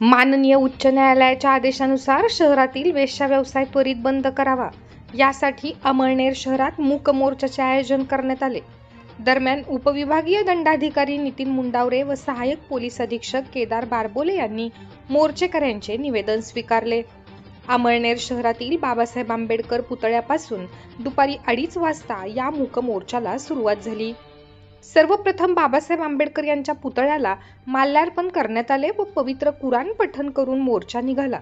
माननीय उच्च न्यायालयाच्या आदेशानुसार शहरातील वेश्या व्यवसाय त्वरित बंद करावा. यासाठी अमळनेर शहरात मूक मोर्चाचे आयोजन करण्यात आले. दरम्यान उपविभागीय दंडाधिकारी नितीन मुंडावरे व सहाय्यक पोलीस अधीक्षक केदार बारबोले यांनी मोर्चेकऱ्यांचे निवेदन स्वीकारले. अमळनेर शहरातील बाबासाहेब आंबेडकर पुतळ्यापासून दुपारी अडीच वाजता या मूक मोर्चाला सुरुवात झाली. सर्वप्रथम बाबासाहेब आंबेडकर यांच्या पुतळ्याला माल्यार्पण करण्यात आले व पवित्र कुराण पठण करून मोर्चा निघाला.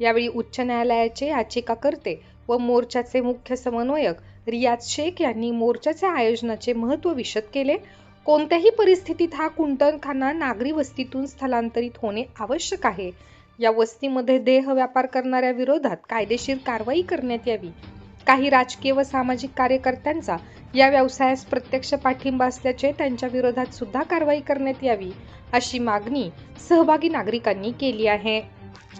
यावेळी उच्च न्यायालयाचे याचिकाकर्ते व मोर्चाचे मुख्य समन्वयक रियाज शेख यांनी मोर्चाच्या आयोजनाचे महत्त्व विशद केले. कोणत्याही परिस्थितीत हा कुंटणखाना नागरी वस्तीतून स्थलांतरित होणे आवश्यक आहे. या वस्तीमध्ये देह व्यापार करणाऱ्या विरोधात कायदेशीर कारवाई करण्यात यावी. काही राजकीय व सामाजिक कार्यकर्त्यांचा या व्यवसायास प्रत्यक्ष पाठिंबा असल्याचे त्यांच्या विरोधात सुद्धा कारवाई करण्यात यावी अशी मागणी सहभागी नागरिकांनी केली आहे.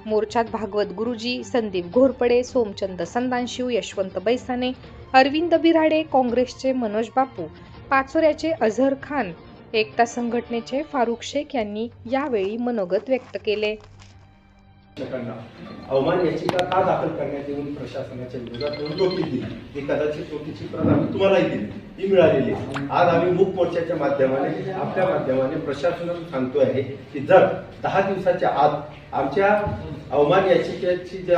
मोर्चात भागवत गुरुजी संदीप घोरपडे सोमचंद संदानशिव यशवंत बैसाने अरविंद बिराडे काँग्रेसचे मनोज बापू पाचोऱ्याचे अझहर खान एकता संघटनेचे फारुख शेख यांनी यावेळी मनोगत व्यक्त केले. शिक्षकांना अवमान याचिका का दाखल करण्यात येऊन प्रशासनाच्या विरोधात म्हणून दिली? ही कदाचित नोटीसची प्रत आम्ही तुम्हालाही दिली. ती मिळालेली आज आम्ही मूक मोर्चाच्या माध्यमाने आपल्या माध्यमाने प्रशासनाला सांगतो आहे की जर दहा दिवसाच्या आत आमच्या अवमान याचिकेची जे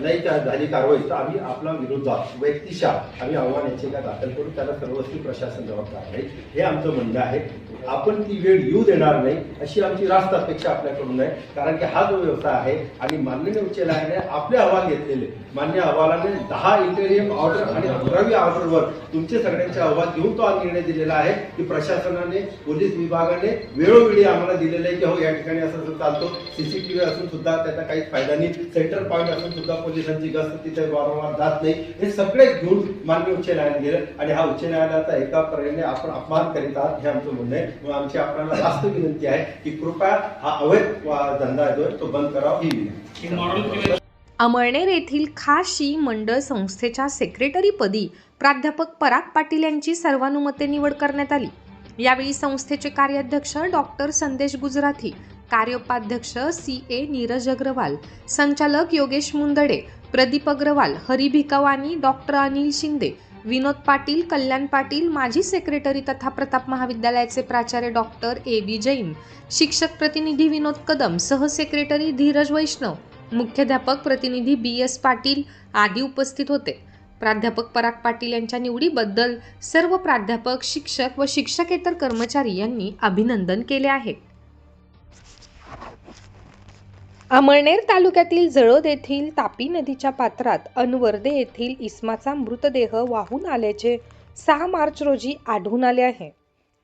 नाही का झाली कारवाई तर आम्ही आपला विरोधात व्यक्तिशा आम्ही अवमान याचिका दाखल करून त्याला सर्वस्वी प्रशासन जबाबदार आहे. हे आमचं म्हणणं आहे. आपण ती वेळ येऊ देणार नाही अशी आमची रास्त अपेक्षा आपल्याकडून आहे. कारण की हा जो व्यवसाय आहे आणि माननीय उच्च न्यायालयाने आपले अहवाल घेतलेले मान्य अहवालाने दहा इंटेरियम ऑर्डर आणि अकरावी ऑर्डरवर तुमचे सगळ्यांचे अहवाल घेऊन तो हा निर्णय दिलेला आहे की प्रशासनाने पोलीस विभागाने वेळोवेळी आम्हाला दिलेलं आहे की हो या ठिकाणी असं असं चालतो सीसीटीव्ही असून सुद्धा त्याचा काहीच फायदा नाही. सेंटर पॉईंट असून सुद्धा पोलिसांची गस्त तिथे वारंवार जात नाही. हे सगळे घेऊन मान्य उच्च न्यायालयाने दिलं आणि हा उच्च न्यायालयाचा एका पर्यायाने आपण अपमान करीत आहात हे आमचं म्हणणं आहे. मग आमची आपल्याला रास्त विनंती आहे की कृपया हा अवैध धंदा जो आहे तो बंद करावा ही विनंती. अमळनेर येथील खाशी मंडळ संस्थेच्या सेक्रेटरीपदी प्राध्यापक पराग पाटील यांची सर्वानुमते निवड करण्यात आली. यावेळी संस्थेचे कार्याध्यक्ष डॉक्टर संदेश गुजराथी कार्योपाध्यक्ष सी ए नीरज अग्रवाल संचालक योगेश मुंदडे प्रदीप अग्रवाल हरी भिकावानी डॉक्टर अनिल शिंदे विनोद पाटील कल्याण पाटील माजी सेक्रेटरी तथा प्रताप महाविद्यालयाचे प्राचार्य डॉक्टर ए बी जैन शिक्षक प्रतिनिधी विनोद कदम सहसेक्रेटरी धीरज वैष्णव मुख्याध्यापक प्रतिनिधी बी एस पाटील आदी उपस्थित होते. प्राध्यापक पराग पाटील यांच्या निवडीबद्दल सर्व प्राध्यापक शिक्षक व शिक्षकेतर कर्मचारी यांनी अभिनंदन केले आहे. अमळनेर तालुक्यातील जळोद येथील तापी नदीच्या पात्रात अनवर्दे येथील इस्माचा मृतदेह वाहून आल्याचे सहा मार्च रोजी आढळून आले आहे.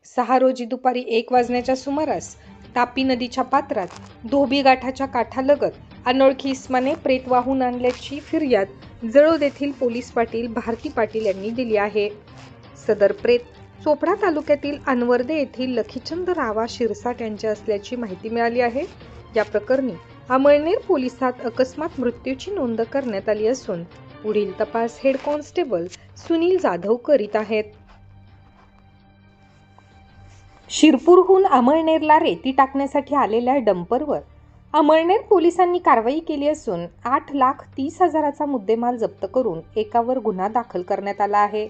सहा रोजी दुपारी एक वाजण्याच्या सुमारास तापी नदीच्या पात्रात धोबी गाठाच्या काठालगत अनोळखी इस्माने प्रेत वाहून आणल्याची फिर्याद जळोद येथील पोलीस पाटील भारती पाटील यांनी दिली आहे. सदर प्रेत चोपडा तालुक्यातील अनवर्दे येथील लखीचंद रावा शिरसाट यांचे असल्याची माहिती मिळाली आहे. या प्रकरणी अमळनेर पोलिसात अकस्मात मृत्यूची नोंद करण्यात आली असून पुढील तपास हेड कॉन्स्टेबल सुनील जाधव करीत आहेत. शिरपूरहून अमळनेरला रेती टाकण्यासाठी आलेल्या डंपरवर अमळनेर पोलिसांनी कारवाई केली असून आठ लाख तीस हजाराचा मुद्देमाल जप्त करून एकावर गुन्हा दाखल करण्यात आला आहे.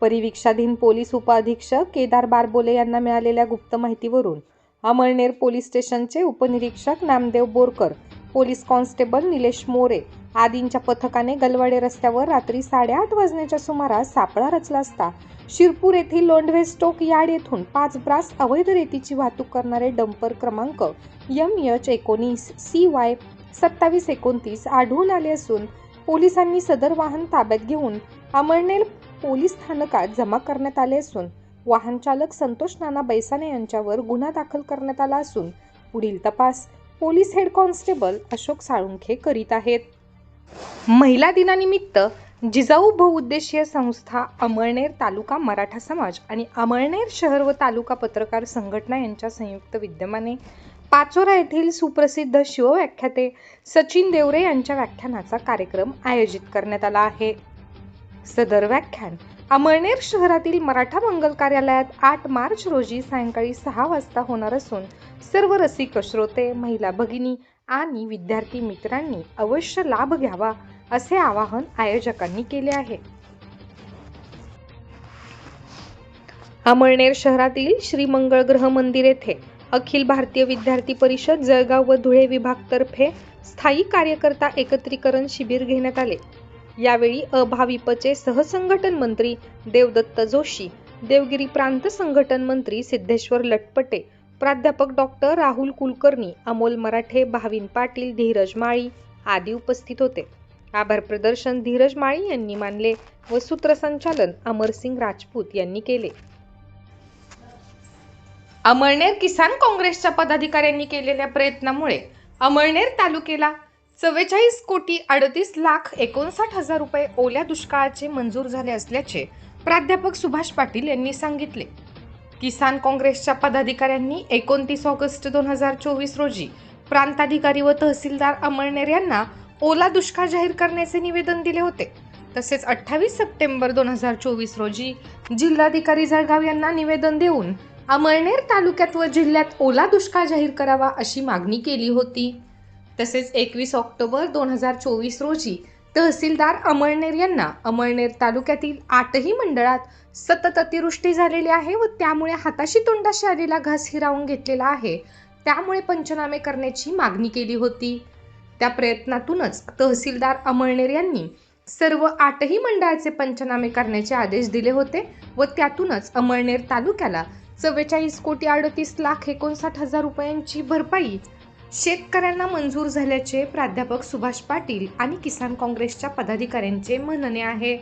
परिवीक्षाधीन पोलीस उपअधीक्षक केदार बारबोले यांना मिळालेल्या गुप्त माहितीवरून अमळनेर पोलीस स्टेशनचे उपनिरीक्षक नामदेव बोरकर पोलीस कॉन्स्टेबल निलेश मोरे आदींच्या पथकाने गलवाडे रस्त्यावर रात्री साडेआठ वाजण्याच्या सुमारास सापळा रचला असता शिरपूर येथील लोंढवे स्टोक यार्ड येथून पाच ब्रास अवैध रेतीची वाहतूक करणारे डंपर क्रमांक यम एच एकोणीस सी वाय सत्तावीस एकोणतीस आढळून आले असून पोलिसांनी सदर वाहन ताब्यात घेऊन अमळनेर पोलीस स्थानकात जमा करण्यात आले असून वाहनचालक संतोष नाना बैसाने यांच्यावर गुन्हा दाखल करण्यात आला असून पुढील तपास police head constable Ashok Salunkhe करीत आहेत. महिला दिनानिमित्त जिजाऊ बहुउद्देशीय संस्था अमळनेर तालुका मराठा समाज आणि अमळनेर शहर व तालुका पत्रकार संघटना यांच्या संयुक्त विद्यमाने पाचोरा येथील सुप्रसिद्ध शिवव्याख्याते सचिन देवरे यांच्या व्याख्यानाचा कार्यक्रम आयोजित करण्यात आला आहे. सदर व्याख्यान अमळनेर शहरातील मराठा मंगल कार्यालयात आठ मार्च रोजी सायंकाळी सहा वाजता होणार असून सर्व रसिक श्रोते महिला भगिनी आणि विद्यार्थी मित्रांनी अवश्य लाभ घ्यावा असे आवाहन आयोजकांनी केले आहे. अमळनेर शहरातील श्री मंगळ ग्रह मंदिर येथे अखिल भारतीय विद्यार्थी परिषद जळगाव व धुळे विभागतर्फे स्थायी कार्यकर्ता एकत्रीकरण शिबिर घेण्यात आले. यावेळी अभाविपचे सहसंघटन मंत्री देवदत्त जोशी देवगिरी प्रांत संघटन मंत्री सिद्धेश्वर लटपटे प्राध्यापक डॉक्टर राहुल कुलकर्णी अमोल मराठे भाविन पाटील धीरज माळी आदी उपस्थित होते. आभार प्रदर्शन धीरज माळी यांनी मानले व सूत्रसंचालन अमरसिंग राजपूत यांनी केले. अमळनेर किसान काँग्रेसच्या पदाधिकाऱ्यांनी केलेल्या प्रयत्नामुळे अमळनेर तालुक्याला चव्वेचाळीस कोटी अडतीस लाख एकोणसाठ हजार रुपये ओल्या दुष्काळाचे मंजूर झाले असल्याचे प्राध्यापक सुभाष पाटील यांनी सांगितले. किसान काँग्रेसच्या पदाधिकाऱ्यांनी एकोणतीस ऑगस्ट दोन हजार चोवीस रोजी प्रांताधिकारी व तहसीलदार अमळनेर यांना ओला दुष्काळ जाहीर करण्याचे निवेदन दिले होते. तसेच अठ्ठावीस सप्टेंबर दोन हजार चोवीस रोजी जिल्हाधिकारी जळगाव यांना निवेदन देऊन अमळनेर तालुक्यात व जिल्ह्यात ओला दुष्काळ जाहीर करावा अशी मागणी केली होती. तसेच एकवीस ऑक्टोबर दोन हजार चोवीस रोजी तहसीलदार अमळनेर यांना अमळनेर तालुक्यातील आठही मंडळात सतत अतिवृष्टी झालेली आहे व त्यामुळे हाताशी तोंडाशी आलेला घास हिरावून घेतलेला आहे. त्यामुळे पंचनामे करण्याची मागणी केली होती. त्या प्रयत्नातूनच तहसीलदार अमळनेर यांनी सर्व आठही मंडळाचे पंचनामे करण्याचे आदेश दिले होते व त्यातूनच अमळनेर तालुक्याला चव्वेचाळीस कोटी अडतीस लाख एकोणसाठ हजार रुपयांची भरपाई शेतकऱ्यांना मंजूर झाल्याचे प्राध्यापक सुभाष पाटील आणि किसान काँग्रेसच्या पदाधिकाऱ्यांचे म्हणणे आहे.